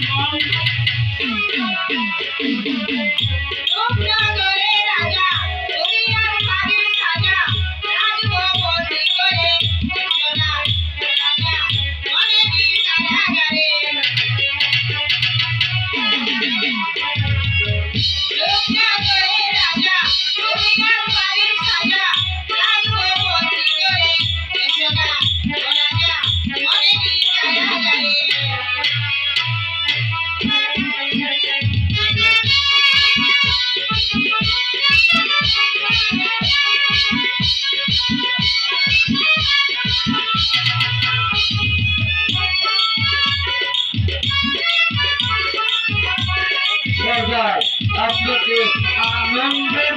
Oh, আপনাকে আনন্দের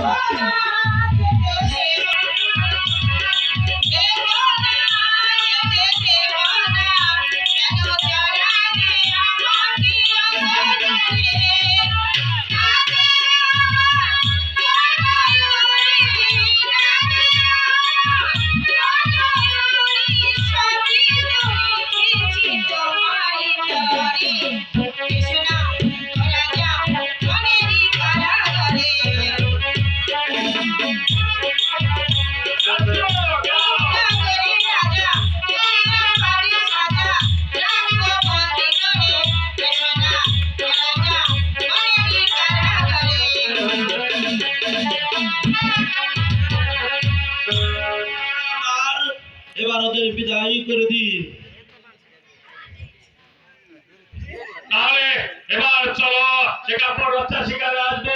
Oh, এবার ওদের বিদায় করে দিন। এবার চলো যে কাপড় রক্ষা শিকারে আসবে।